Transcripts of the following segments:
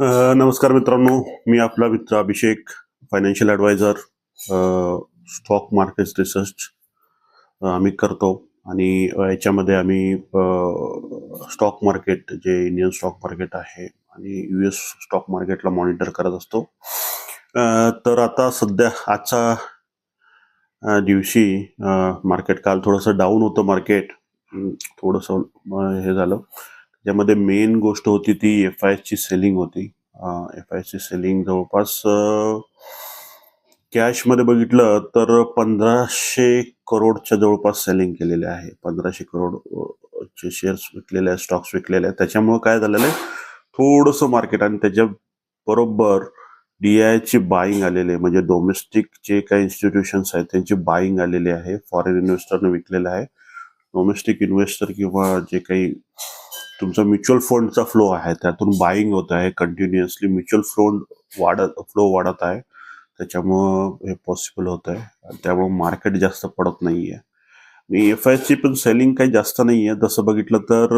नमस्कार मित्रांनो मी आपला मित्र Abhishek financial adviser stock market research आम्ही करतो. आणि याच्यामध्ये आम्ही स्टॉक मार्केट जे इंडियन स्टॉक मार्केट आहे आणि यू एस स्टॉक मार्केटला मॉनिटर करत असतो. तर आता सध्या आजच्या दिवशी मार्केट काल थोडंसं डाऊन होतं मार्केट थोडंसं हे झालं. ज्यामध्ये मेन गोष्ट होती ती एफ आय ची सेलिंग होती. एफ आय ची सेलिंग जवळपास कॅशमध्ये बघितलं तर पंधराशे करोडच्या जवळपास सेलिंग केलेले आहे. पंधराशे करोड चे शेअर्स विकलेले आहेत स्टॉक्स विकलेले आहेत. त्याच्यामुळे काय झालेलं आहे? थोडंसं मार्केट आणि त्याच्या बरोबर डी ची बाईंग आलेली आहे. म्हणजे डोमेस्टिक जे काही इन्स्टिट्यूशन्स आहेत त्यांची बाईंग आलेली आहे. फॉरेन इन्व्हेस्टरने विकलेलं आहे. डोमेस्टिक इन्व्हेस्टर किंवा जे काही तुमचा म्युच्युअल फंडचा फ्लो आहे त्यातून बाईंग होत आहे कंटिन्युअसली म्युच्युअल फंड वाढत फ्लो वाढत आहे. त्याच्यामुळं हे पॉसिबल होत आहे. आणि त्यामुळं मार्केट जास्त पडत नाही आहे आणि एफ आय ची पण सेलिंग काही जास्त नाही आहे तसं बघितलं तर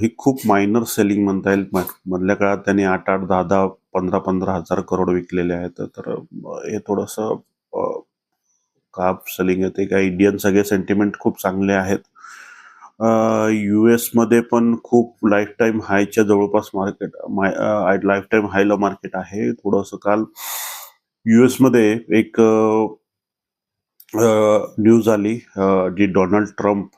ही खूप मायनर सेलिंग म्हणता येईल. मधल्या काळात त्यांनी आठ आठ दहा दहा पंधरा पंधरा हजार करोड विकलेले आहेत. तर हे थोडंसं काप का सेलिंग आहे ते काय इंडियन सगळे सेंटिमेंट खूप चांगले आहेत. यू एसमध्ये पण खूप लाईफ टाईम हायच्या जवळपास मार्केट लाईफ टाईम हायला मार्केट आहे. थोडंसं काल यू एसमध्ये एक न्यूज आली जी डोनाल्ड ट्रम्प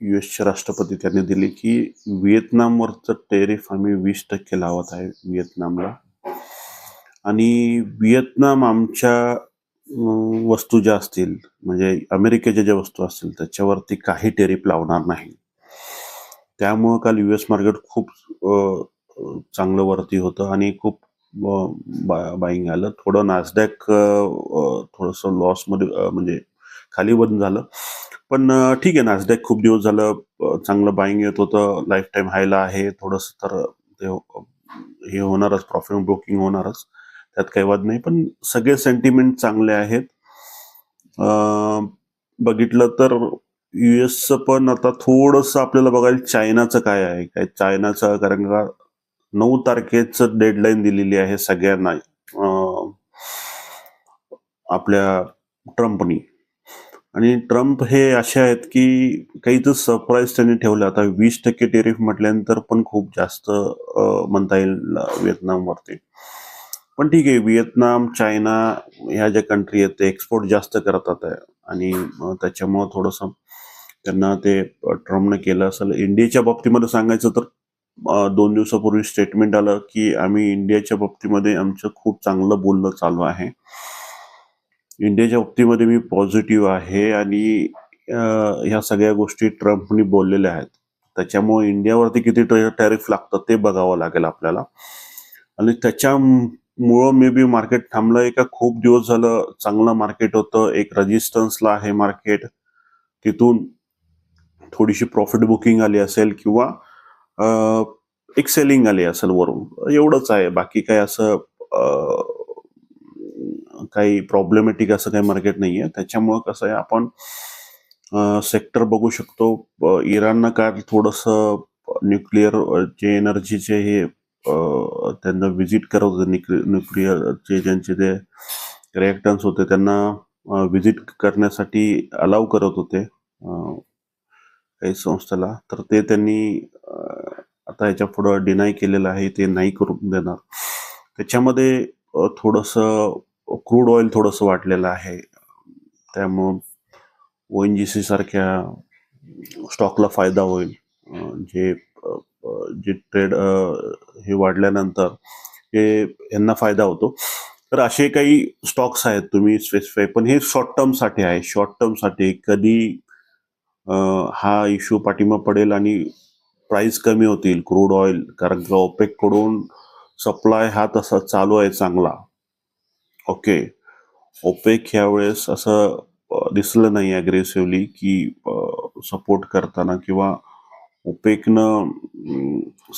यू एसचे राष्ट्रपती त्यांनी दिली की व्हिएतनामवरचं टेरिफ आम्ही वीस टक्के लावत आहे व्हिएतनामला. आणि व्हिएतनाम आमच्या वस्तू ज्या असतील म्हणजे अमेरिकेच्या ज्या वस्तू असतील त्याच्यावरती काही टेरिप लावणार नाही. त्यामुळं काल यू एस मार्केट खूप चांगलं वरती होतं आणि खूप बाईंग आलं. थोडं नासडॅक थोडंसं लॉसमध्ये म्हणजे खाली बंद झालं. पण ठीक आहे नासडॅक खूप दिवस झालं चांगलं बाईंग येत होतं. लाईफ टाईम हायला आहे. थोडंसं तर ते हे होणारच प्रॉफिट बुकिंग होणारच. त्यात काही वाद नाही पण सगळे सेंटिमेंट चांगले आहेत. बघितलं तर युएसचं पण आता थोडंसं आपल्याला बघायला चायनाचं काय आहे काय चायनाचं कारण का नऊ तारखेचं डेडलाईन दिलेली आहे सगळ्यांना आपल्या ट्रम्पनी. आणि ट्रम्प हे असे आहेत की काही तर सरप्राईज त्यांनी ठेवलं. आता वीस टक्के टेरिफ म्हटल्यानंतर पण खूप जास्त म्हणता येईल अं, व्हिएतनामवरती पण ठीक आहे व्हिएतनाम चायना ह्या ज्या कंट्री आहेत ते एक्सपोर्ट जास्त करतात आहे. आणि त्याच्यामुळं थोडंसं त्यांना ते अं, ट्रम्पने केलं असेल. इंडियाच्या बाबतीमध्ये सांगायचं तर दोन दिवसापूर्वी स्टेटमेंट आलं की आम्ही इंडियाच्या बाबतीमध्ये आमचं खूप चांगलं बोलणं चालू आहे. इंडियाच्या बाबतीमध्ये मी पॉझिटिव्ह आहे आणि ह्या सगळ्या गोष्टी ट्रम्पनी बोललेल्या आहेत. त्याच्यामुळे इंडियावरती किती टॅरिफ लागतात ते बघावं लागेल आपल्याला. आणि त्याच्या मुळं मे बी मार्केट थांबलं. का खूप दिवस झालं चांगलं मार्केट होतं. एक रजिस्टन्सला आहे मार्केट तिथून थोडीशी प्रॉफिट बुकिंग आली असेल किंवा एक सेलिंग आली असेल वरून. एवढंच आहे. बाकी काय असं काही प्रॉब्लेमॅटिक असं काही मार्केट नाही आहे त्याच्यामुळं कसं आहे आपण सेक्टर बघू शकतो. इराणनं काल थोडंसं न्यूक्लिअर जे एनर्जीचे हे त्यांना व्हिजिट करत होते न्यूक्लिअरचे ज्यांचे ते रिॲक्टन्स होते त्यांना व्हिजिट करण्यासाठी अलाव करत होते काही संस्थेला. तर ते त्यांनी आता याच्या पुढं डिनाय केलेलं आहे ते नाही करून देणार. त्याच्यामध्ये थोडंसं क्रूड ऑइल थोडंसं वाढलेलं आहे. त्यामुळं ओ एन जी सी सारख्या स्टॉकला फायदा होईल. जे जे ट्रेड हे वाढल्यानंतर हे यांना फायदा होतो. तर असे काही स्टॉक्स आहेत तुम्ही स्पेसिफाय पण हे शॉर्ट टर्मसाठी आहे. शॉर्ट टर्मसाठी कधी हा इश्यू पाठिंबा पडेल आणि प्राइस कमी होतील क्रूड ऑइल कारण का ओपेककडून सप्लाय हा तसा चालू आहे चांगला. ओके ओपेक ह्या वेळेस असं दिसलं नाही अग्रेसिव्हली की सपोर्ट करताना किंवा ओपेकनं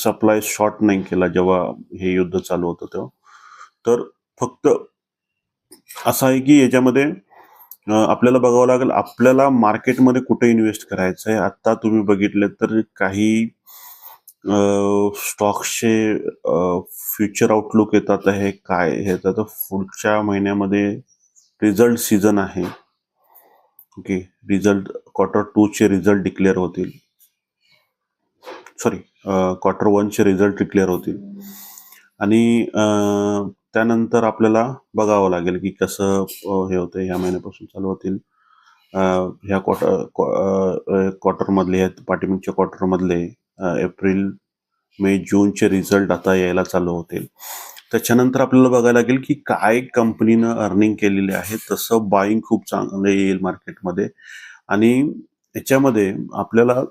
सप्लाय शॉर्ट नाही केला जेव्हा हे युद्ध चालू होतं तेव्हा. तर फक्त असं आहे की याच्यामध्ये आपल्याला बघावं लागेल आपल्याला मार्केटमध्ये कुठे इन्व्हेस्ट करायचं आहे? आत्ता तुम्ही बघितले तर काही स्टॉक्सचे फ्युचर आउटलुक येतात आहे काय हे तर पुढच्या महिन्यामध्ये रिझल्ट सीझन आहे. ओके रिझल्ट क्वार्टर टू चे रिझल्ट डिक्लेअर होतील. सॉरी क्वार्टर वनचे रिझल्ट डिक्लेअर होतील. आणि त्यानंतर आपल्याला बघावं लागेल की कसं हे होतं ह्या महिन्यापासून चालू होतील. ह्या क्वार्टर क्वार्टरमधले ह्या पाठीमागच्या क्वार्टरमधले एप्रिल मे जूनचे रिझल्ट आता यायला चालू होतील. त्याच्यानंतर आपल्याला बघायला लागेल की काय कंपनीनं अर्निंग केलेले आहे तसं बाईंग खूप चांगलं येईल मार्केटमध्ये आणि याच्यामध्ये आपल्याला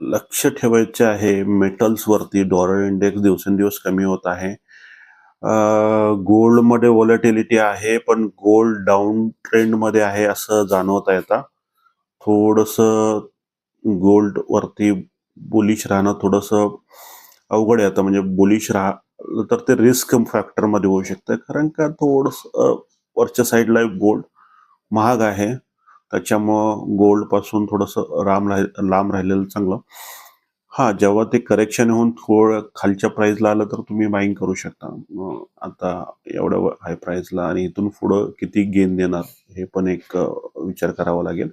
लक्ष ठेवायचे आहे. मेटल्सवरती डॉलर इंडेक्स दिवसेंदिवस कमी होत आहे. गोल्डमध्ये व्हॉलेटिलिटी आहे पण गोल्ड डाऊन ट्रेंडमध्ये आहे असं जाणवता येतं थोडंसं गोल्डवरती बुलिश राहणं थोडंसं अवघड आहे आता. म्हणजे बुलिश राह तर ते रिस्क फॅक्टरमध्ये होऊ शकतं. कारण का थोडंसं वरच्या साईडला गोल्ड महाग आहे. त्याच्यामुळं गोल्डपासून थोडंसं राम राह लांब राहिलेलं चांगलं. हा जेव्हा ते करेक्शन होऊन थोडं खालच्या प्राईजला आलं तर तुम्ही बाईंग करू शकता. आता एवढ्या हाय प्राईजला आणि इथून पुढं किती गेन देणार हे पण एक विचार करावा लागेल.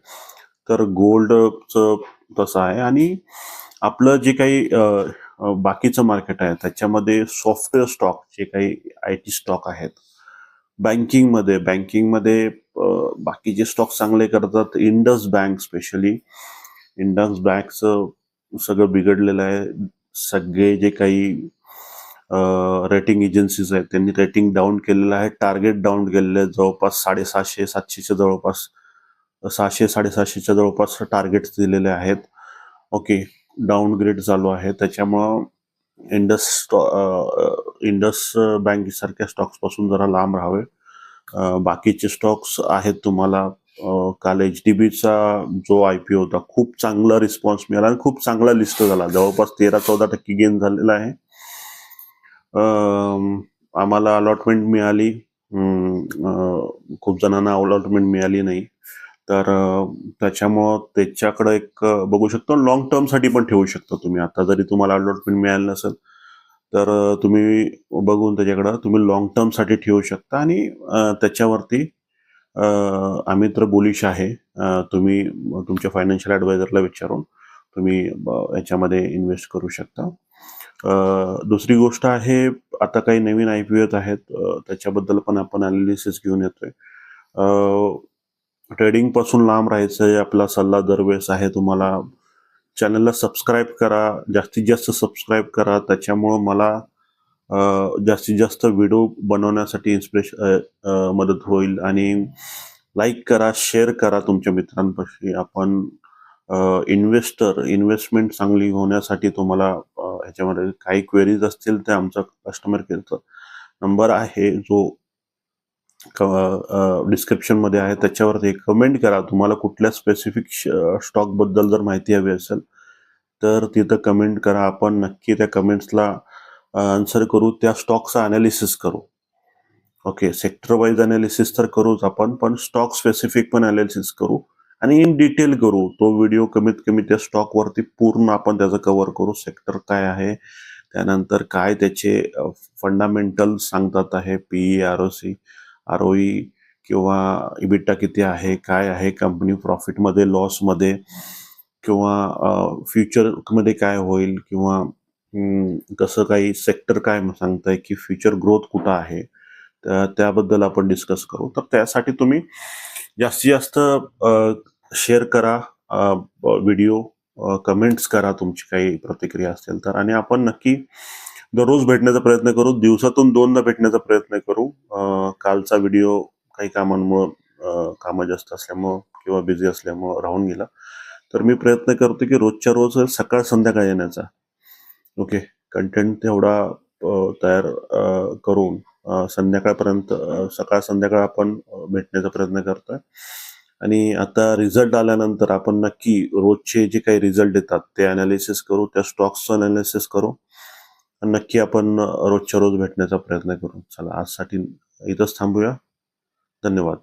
तर गोल्डचं तसं आहे आणि आपलं जे काही बाकीचं मार्केट आहे त्याच्यामध्ये सॉफ्टवेअर स्टॉक जे काही आय टी स्टॉक आहेत बँकिंगमध्ये बँकिंगमध्ये बाकीचे स्टॉक चांगले करतात इंडस बँक स्पेशली इंडस बँकचं सगळं बिघडलेलं आहे. सगळे जे काही रेटिंग एजन्सीज आहेत त्यांनी रेटिंग डाऊन केलेलं आहे. टार्गेट डाऊन केलेलं आहे. जवळपास साडेसहाशे सातशेच्या जवळपास सहाशे साडेसहाशेच्या जवळपास टार्गेट्स दिलेले आहेत. ओके डाऊनग्रेड चालू आहे. त्याच्यामुळं इंडस इंडस बँकेसारख्या स्टॉक्सपासून जरा लांब राहावे. बाकीचे स्टॉक्स आहेत तुम्हाला काल एच डी बीचा जो आय पी होता खूप चांगला रिस्पॉन्स मिळाला आणि खूप चांगला लिस्ट झाला. जवळपास तेरा चौदा टक्के गेन झालेला आहे. आम्हाला अलॉटमेंट मिळाली. खूप जणांना अलॉटमेंट मिळाली नाही. तर त्याच्यामुळं त्याच्याकडं एक बघू शकतो. लॉंग टर्मसाठी पण ठेवू शकता तुम्ही. आता जरी तुम्हाला अलॉटमेंट मिळालं नसेल तर तुम्ही बघून त्याच्याकडं तुम्ही लॉंग टर्मसाठी ठेवू शकता. आणि त्याच्यावरती आम्ही तर बोलिश आहे. तुम्ही तुमच्या फायनान्शियल ॲडवायझरला विचारून तुम्ही याच्यामध्ये इन्व्हेस्ट करू शकता. दुसरी गोष्ट आहे आता काही नवीन आय पी एत आहेत त्याच्याबद्दल पण आपण अनालिसिस घेऊन येतोय. ट्रेडिंगपासून लांब राहायचं आहे आपला सल्ला दरवेळेस आहे. तुम्हाला चॅनलला सबस्क्राईब करा जास्तीत जास्त सबस्क्राईब करा. त्याच्यामुळं मला जास्तीत जास्त व्हिडिओ बनवण्यासाठी इन्स्पिरेश मदत होईल. आणि लाईक करा शेअर करा तुमच्या मित्रांपाशी. आपण इन्व्हेस्टर इन्व्हेस्टमेंट चांगली होण्यासाठी तुम्हाला ह्याच्यामध्ये काही क्वेरीज असतील ते आमचा कस्टमर केअरचा नंबर आहे. जो डिस्क्रिप्शनमध्ये आहे. त्याच्यावरती कमेंट करा. तुम्हाला कुठल्या स्पेसिफिक स्टॉकबद्दल जर माहिती हवी असेल तर तिथं कमेंट करा. आपण नक्की त्या कमेंट्सला आन्सर करू. त्या स्टॉकचा अनालिसिस करू. ओके सेक्टर वाईज अनालिसिस तर करूच आपण पण स्टॉक स्पेसिफिक पण अनालिसिस करू आणि इन डिटेल करू. तो व्हिडिओ कमीत कमी त्या स्टॉकवरती पूर्ण आपण त्याचं कव्हर करू. सेक्टर काय आहे? त्यानंतर काय त्याचे फंडामेंटल सांगतात आहे? P E R O C R O E किंवा इबिटा किती आहे काय आहे कंपनी प्रॉफिटमध्ये लॉसमध्ये किंवा फ्युचरमध्ये काय होईल किंवा कसं काही सेक्टर काय सांगताय की फ्युचर ग्रोथ कुठं आहे तर त्याबद्दल आपण डिस्कस करू. तर त्यासाठी तुम्ही जास्तीत जास्त शेअर करा व्हिडिओ कमेंट्स करा तुमची काही प्रतिक्रिया असतील तर. आणि आपण नक्की दररोज भेटण्याचा प्रयत्न करू. दिवसातून दोनदा भेटण्याचा प्रयत्न करू. कालचा व्हिडिओ काही कामांमुळं कामं जास्त असल्यामुळं किंवा बिझी असल्यामुळं राहून गेला. तर मी प्रयत्न करतो की रोजच्या रोज सकाळ संध्याकाळ येण्याचा. ओके कंटेंट तेवढा तयार करून संध्याकाळपर्यंत सकाळ संध्याकाळ आपण भेटण्याचा प्रयत्न करतोय. आणि आता रिझल्ट आल्यानंतर आपण नक्की रोजचे जे काही रिझल्ट येतात ते अनालिसिस करू त्या स्टॉक्सचं अनालिसिस करू. नक्की आपण रोजच्या रोज भेटण्याचा प्रयत्न करू. चला आजसाठी इथंच थांबूया. धन्यवाद.